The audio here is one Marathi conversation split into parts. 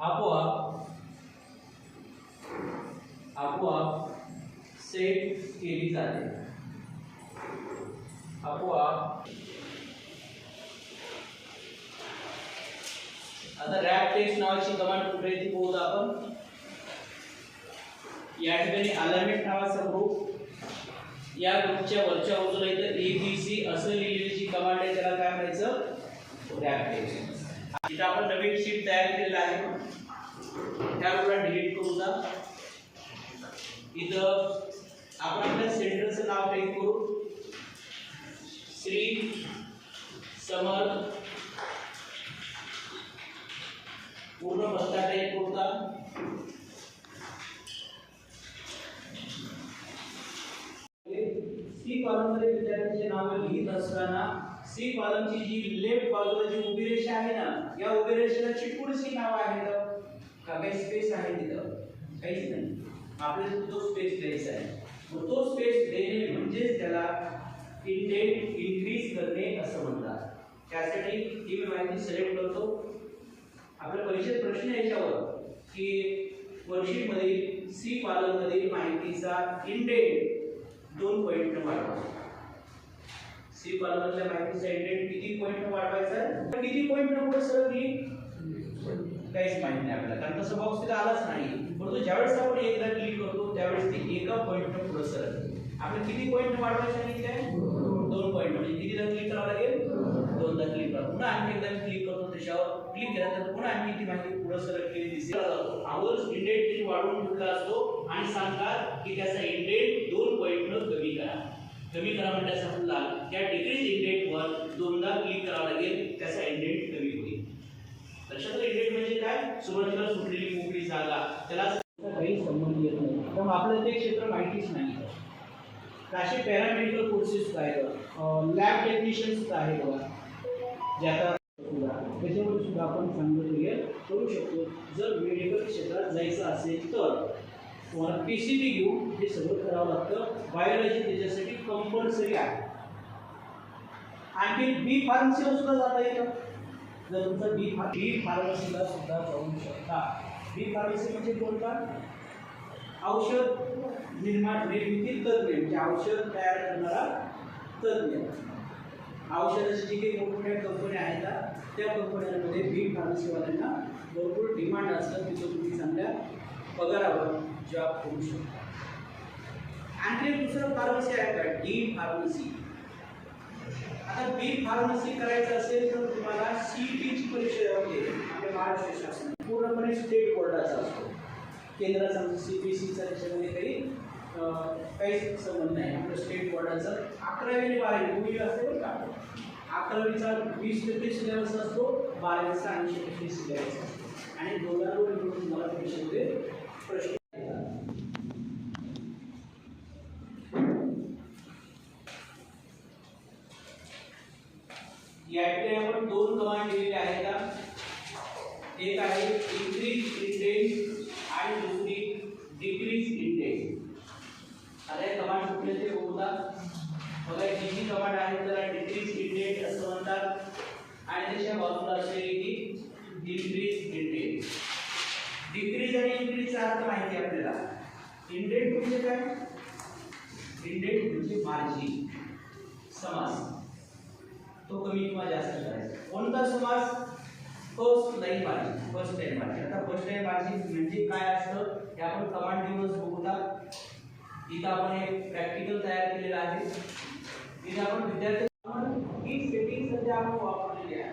आपोआप आपोआप सेट केली जाते. आपोआप. आता रॅप टेक्स्ट नावाची कमांड कुठे आहे ती बघूया आपण. या ठिकाणी अलाइनमेंट नावाचा ग्रुप या ग्रुपच्या वरच्या बाजूला इथं ए बी सी असं लिहिलेली जी कमांड आहे त्याला काय म्हणायचं? Wrap text. आपण नवीन शीट तयार केलेलं आहे त्याला डिलीट करू जा इथं आपण आपल्या सेंटरचं नाव टाईप करू। श्री समर्थ पूर्ण पत्ता टाईप करूता सी कॉलममध्ये विद्यार्थ्यांचे नाव लिहित असताना सी कॉलमची जी लेफ़्ट बाजूला जी उभी रेषा आहे ना या उभी रेषेला चिटकून नाव आहे का काही स्पेस आहे तिथं? काहीच नाही. आपल्याला तो स्पेस द्यायचा आहे. मग तो स्पेस देणे म्हणजेच त्याला इंडेंट इन्क्रीज करणे असं म्हणतात. त्यासाठी ही मी माहिती सिलेक्ट करतो. आपल्या परीक्षेत प्रश्न याच्यावर की वर्कशीटमधील सी कॉलममधील माहितीचा इंडेंट दोन पॉईंट वाढवा. सी कॉलममधल्या माहितीचा इंडेंट किती पॉईंट वाढवायचा? आहे तर किती पॉईंट काहीच माहीत नाही आपल्याला. कारण तसं बॉक्स तिथे आलाच नाही. परंतु ज्यावेळेस आपण एकदा क्लिक करतो त्यावेळेस ते एका पॉईंट पुढे सरत आपण किती पॉईंट वाढवायचे सांगितले दोन पॉईंट म्हणजे कितीदा क्लिक करावं लागेल? दोनदा क्लिक करा. पुन्हा आणखी एकदा क्लिक करतो त्याच्यावर क्लिक केल्यानंतर पुन्हा आणखी ती माहिती पुढे सरकलेली दिसेल. आवर्स इंडेंट वाढवून ठेवला असतो आणि सांगतात की त्याचा इंडेंट दोन पॉईंटनं कमी करा. कमी करा म्हणजे असं म्हणला त्या डिक्रीज इंडेंटवर दोनदा क्लिक करावं लागेल त्याचा इंडेंट कमी लक्षात इंडेंट म्हणजे काय? सुरुवातीला सुटलेली मोकळी जागा त्याला काही संबंध येत नाही. त्यामुळे आपल्याला ते क्षेत्र माहितीच नाही. असे पॅरामेडिकल कोर्सेस आहेत लॅब टेक्निशियन्स आहे बघा. जे आता सुद्धा आपण चांगलं करिअर करू शकतो. जर मेडिकल क्षेत्रात जायचं असेल तर तुम्हाला पी सी टी घेऊन हे सगळं करावं लागतं. बायोलॉजी त्याच्यासाठी कंपल्सरी आहे. आणखी बी फार्मसीला सुद्धा जाता येतं. जर तुमचं बी फार बी फार्मसीला सुद्धा जाऊ शकता. बी फार्मसी म्हणजे कोणता औषध निर्माण निर्मिती तज्ज्ञ म्हणजे औषध तयार करणारा तज्ज्ञ. औषधाची जी काही मोठमोठ्या कंपन्या आहेत त्या कंपन्यांमध्ये बी फार्मसीवाल्यांना भरपूर डिमांड असतं तिथं तुम्ही चांगल्या पगारावर जॉब करू शकता. आणखी दुसरं फार्मसी आहे का डी फार्मसी बी फार्मसी करायचं असेल तर तुम्हाला सीईटीची परीक्षा द्यावी आपल्या महाराष्ट्र शासन पूर्णपणे स्टेट बोर्डाचा असतो. केंद्राचा म्हणजे सी बी सीचा त्याच्यामध्ये काही काहीच संबंध नाही. आपलं स्टेट बोर्डाचं अकरावी आणि बारावी दोन्ही असते बरं का अकरावीचा वीस टक्के सिलेबस असतो बारावीचा ऐंशी टक्के सिलेबस असतो. आणि दोघांवर मिळून तुम्हाला परीक्षेमध्ये प्रश्न येतात. या ठिकाणी आपण दोन कमांड दिलेल्या आहेत एक आहे इन्क्रीज इंडेक्स आणि दुसरी डिक्रीज इंडेक्स आता हे कमांड कुठले ते बघूया बघा ही जी कमांड आहे त्याला डिक्रीज इंडेक्स असं म्हणतात. आणि त्याच्या बाजूला असलेली ती इन्क्रीज इंडेक्स डिक्रीज आणि इन्क्रीजचा अर्थ माहिती आहे आपल्याला. इंडेक्स म्हणजे काय? इंडेक्स म्हणजे मार्जिन समास. तो कमी किंवा जास्त करायचा. कोणता समास? First line margin first line margin आता फर्स्ट लाईन मार्जिन म्हणजे काय असतं हे आपण कमांड दिवस बघूया इथं आपण एक प्रॅक्टिकल तयार केलेलं आहे. इथे आपण विद्यार्थी ही सेटिंग सध्या आपण वापरलेली आहे.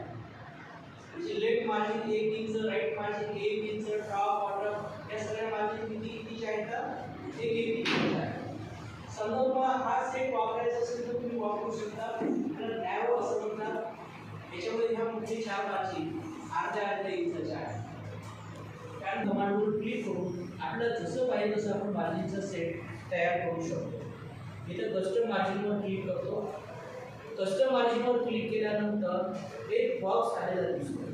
म्हणजे लेफ्ट मार्जिन एक इंच राईट मार्जिन एक इंच टॉप बॉटम या सगळ्या मार्जिन किती इंच आहेत? एक एक इंच आहे समजा तुम्हाला हा सेट वापरायचा असेल तर तुम्ही वापरू शकता. तर नॅरो असं म्हणतात. याच्यामध्ये ह्या मुख्य चार मार्जिन अर्ध्या अर्ध्या इंचाच्या आहे त्या कमांडवर क्लिक करून आपलं जसं पाहिजे तसं आपण मार्जिनचा सेट तयार करू शकतो. इथं कस्टम मार्जिनवर क्लिक करतो. कस्टम मार्जिनवर क्लिक केल्यानंतर एक बॉक्स आलेला दिसतो.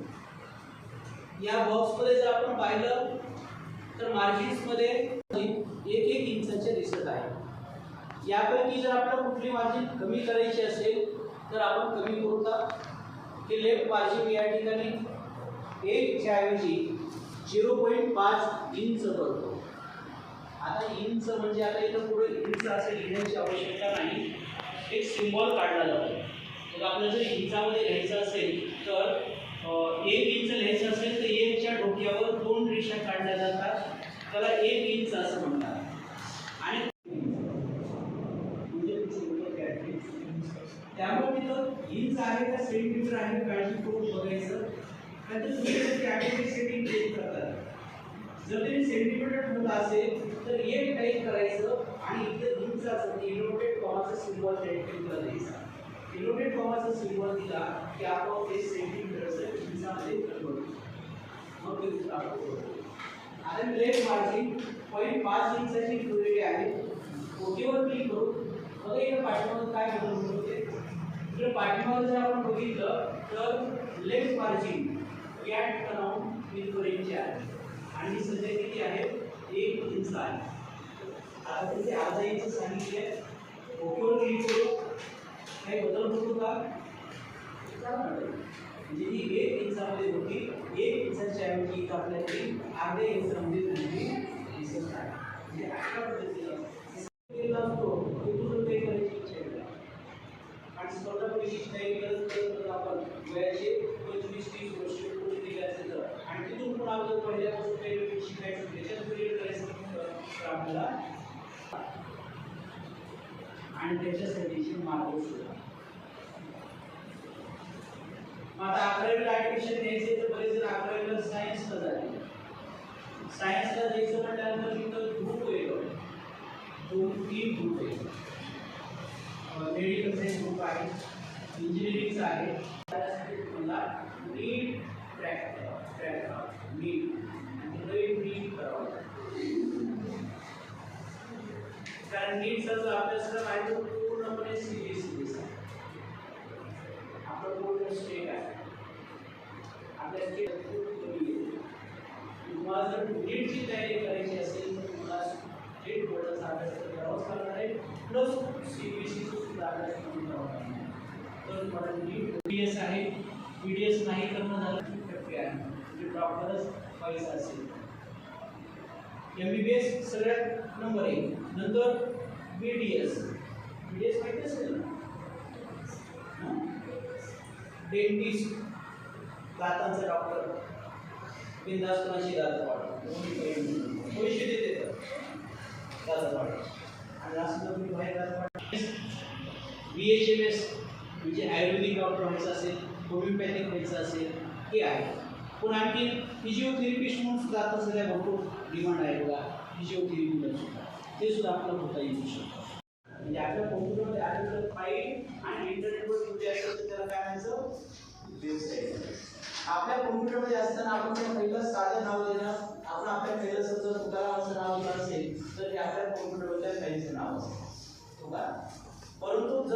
या बॉक्समध्ये जर आपण पाहिलं तर मार्जिन्समध्ये एक एक इंचाचे दिसत आहे. यापैकी जर आपल्याला कुठली मार्जिन कमी करायची असेल तर आपण कमी करू का की लेफ्ट मार्जिन या ठिकाणी एकच्या ऐवजी झिरो पॉईंट पाच इंच करतो. आता इंच म्हणजे आता इथं पुढे इंच असं लिहिण्याची आवश्यकता नाही. एक सिम्बॉल काढला जातो. मग आपल्याला जर इंचामध्ये लिहायचं असेल तर एक इंच लिहायचं असेल तर एकच्या डोक्यावर दोन रेषा काढल्या जातात. त्याला एक इंच असं म्हणतात. आणि म्हणजे त्यामुळे तिथं इंच आहे का सेंटीमीटर आहे काळजी आणि ते तुम्ही सेटिंग चेंज करतात. जर तुम्ही सेंटीमीटर ठेवलं असेल तर एक टाईप करायचं आणि इथं इंच असं इनोटेड कॉमाचं सिम्बॉल टाईप द्यायचा. इनोटेड कॉमाचा सिम्बॉल दिला की आपण ते सेंटीमीटरचं इंचामध्ये कन्वर्ट मग ते दुसरं आणि करू. मार्जिन पॉईंट पाच इंचाची ठेवलेली आहे. ओकेवर क्लिक करू. मग इकडे पाठीमागं काय बदल होते इकडे पाठीमागं जर आपण बघितलं तर लेफ्ट मार्जिन कॅट अराउंड इथपर्यंतचे आहे. आणि सध्या किती आहे? एक इंच आहे. आता तिथे अर्धा इंच सांगितले. ओकेवर क्लिक करू काही बदल होतो का? म्हणजे ही एक इंचामध्ये होती. एक इंचाच्या ऐवजी इथं आपल्याकडे अर्ध्या इंचामध्ये म्हणजे झालेली दिसत आहे. म्हणजे अशा पद्धतीनं केलेला असतो आपल्याला आणि त्याच्यासाठी मार्ग शोधा मग आता अकरावीला ऍडमिशन घ्यायचे तर बरेच जण अकरावीला सायन्सला झाले सायन्सला जायचं म्हटल्यानंतर तिथं ग्रुप आहे दोन तीन ग्रुप आहे. मेडिकल सायन्स ग्रुप आहे. इंजिनिअरिंगचा आहे. त्यासाठी तुम्हाला नीट ट्रॅक ट्रॅक करावं नीट आणि तिथं नीट करावं लागेल. कारण नीटचा जो अभ्यासक्रम आहे तो पूर्णपणे सिरियस सिरियस आहे. आपलं पूर्ण स्टेट आहे. आपल्या स्टेट खूप कमी तुम्हाला जर नीटची तयारी करायची असेल तर तुम्हाला नीट बोर्डाचा अभ्यासक्रम करावाच लागणार आहे. प्लस सी बी सीचा सुद्धा अभ्यासक्रम करावा लागणार तर तुम्हाला नीट पी एस आहे. पी डी एस नाही करणं झालं टक्के आहे. म्हणजे प्रॉपरच पैसा असेल. एम बी बी एस सगळ्यात नंबर एक नंतर B D S B D माहिती असेल डेंटिस्ट, दातांचा डॉक्टर बिंदास कोणाची दात वाढ पैसे देते तर? दात वाढ. आणि असं तुम्ही बाहेर दात वाढ. बी एच एम एस म्हणजे आयुर्वेदिक डॉक्टर व्हायचं असेल होमिओपॅथिक व्हायचं असेल, हे आहे. पण आणखी फिजिओथेरपिस्ट म्हणून सुद्धा आता सध्या भरपूर डिमांड आहे बघा. फिजिओथेरपी सुद्धा. ते सुद्धा आपल्याला होता येऊ शकतं म्हणजे आपल्या कॉम्प्युटरमध्ये आलेलं फाईल आणि इंटरनेटवर कुठे असेल तर त्याला काय म्हणायचं? वेबसाईट आपल्या कॉम्प्युटरमध्ये असताना आपण त्या पहिलं साधं नाव देणं आपण आपल्या पहिलं समजा तुकारामाचं नाव जर असेल तर ते आपल्या कॉम्प्युटरमधल्या फाईलचं नाव असेल हो का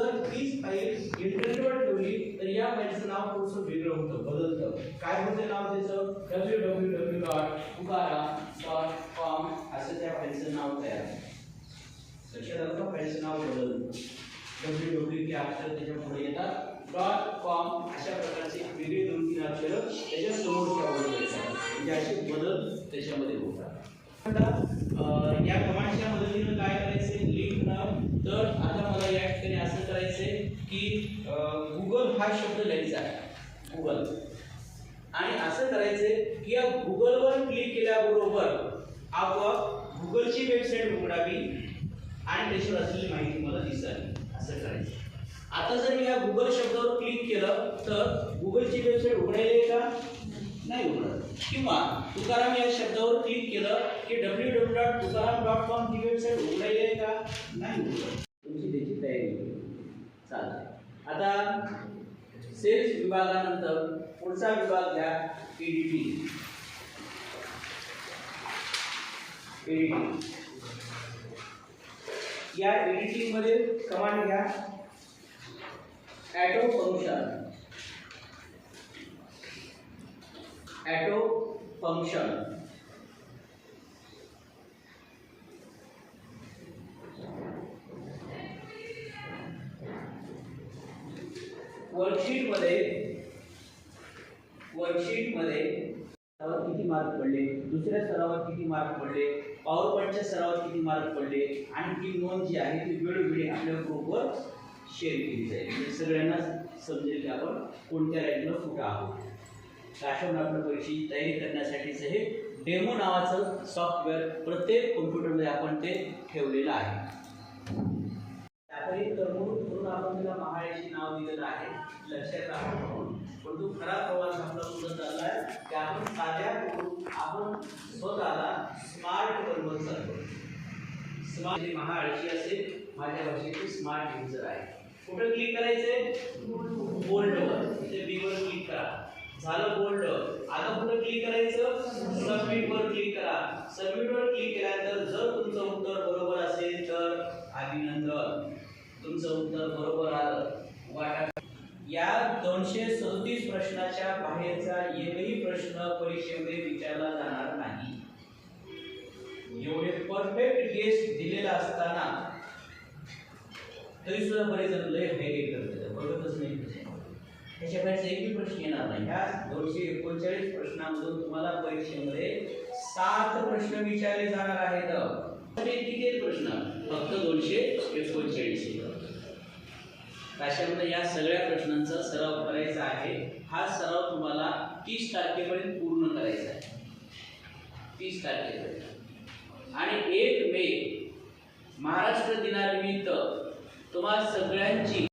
जर तीच फाईल इंटरनेटवर ठेवली तर या फाईलचं नाव थोडंसं वेगळं होतं बदलतं. काय होतं नाव त्याचं? डब्ल्यू डब्ल्यू डब्ल्यू डॉट उकारा डॉट कॉम असं त्या फाईलचं नाव तयार लक्षात आलं का फाईलचं नाव बदलतं. डब्ल्यू डब्ल्यू की अक्षर त्याच्या पुढे येतात. डॉट कॉम अशा प्रकारचे वेगळी दोन तीन अक्षरं त्याच्यासमोर म्हणजे असे बदल त्याच्यामध्ये होतात. या कमांडच्या मदतीनं काय करायचे? लिंक नाव तर की गुगल हा शब्द लिहायचा आहे गुगल आणि असं करायचं की या गुगलवर क्लिक केल्याबरोबर आपोआप गुगलची वेबसाईट उघडावी आणि त्याच्यावर असलेली माहिती मला दिसावी. असं करायचं. आता जर मी या गुगल शब्दावर क्लिक केलं तर गुगलची वेबसाईट उघडायला का? नाही उघडत. किंवा तुकाराम या शब्दावर क्लिक केलं की W W dot Tukaram dot com ही वेबसाईट उघडायला का? नाही उघडत. तुमची त्याची तयारी. होईल. चालते आता सेल्स विभागानंतर पुढचा विभाग घ्या एडिटिंग एडिटिंग या एडिटिंगमध्ये कमांड घ्या. ॲटो फंक्शन ॲटो फंक्शन वर्कशीटमध्ये वर्कशीटमध्ये किती मार्क पडले? दुसऱ्या स्तरावर किती मार्क पडले? पॉवर पॉईंटच्या सरावात किती मार्क पडले? आणि ती नोंद जी आहे ती वेळोवेळी आपल्या ग्रुपवर शेअर केली जाईल. म्हणजे सगळ्यांना समजेल की आपण कोणत्या रँकला कुठं आहोत. तर अशा आपल्या परीक्षेची तयारी करण्यासाठीचं हे डेमो नावाचं सॉफ्टवेअर प्रत्येक कॉम्प्युटरमध्ये आपण ते ठेवलेलं आहे. आता एक तरतूद करून आपण तिला नाव दिलेलं आहे लक्षात राहा. पण तो खरा प्रवास आपला कुठं चाललाय की आपण साध्या करून आपण स्वतःला स्मार्ट बनवत चालतो स्मार्ट म्हणजे महाआळशी असेल माझ्या भाषेची स्मार्ट युजर आहे. कुठं क्लिक करायचे? बोल्डवर म्हणजे बीवर क्लिक करा. झालं बोल्ड आता कुठं क्लिक करायचं? सबमिटवर क्लिक करा. सबमिटवर क्लिक केल्यानंतर जर तुमचं उत्तर बरोबर असेल तर अभिनंदन. तुमचं उत्तर बरोबर आलं. या दोनशे सदतीस प्रश्नाच्या बाहेरचा एकही प्रश्न परीक्षेमध्ये विचारला जाणार नाही. एवढे परफेक्ट गेस दिलेला असताना तरी सुद्धा बरेच जण लय हे करतात. बघतच नाही त्याच्यापेक्षा एकही प्रश्न येणार नाही. ह्या दोनशे एकोणचाळीस प्रश्नामधून तुम्हाला परीक्षेमध्ये सात प्रश्न विचारले जाणार आहेत. तरी किती प्रश्न. फक्त दोनशे एकोणचाळीस. आहेत. या सगळ्या प्रश्नांचा सराव करायचा आहे हा सराव तुम्हाला तीस तारखेपर्यंत पूर्ण करायचा आहे तीस तारखेपर्यंत आणि एक मे महाराष्ट्र दिनानिमित्त तुम्हा सगळ्यांची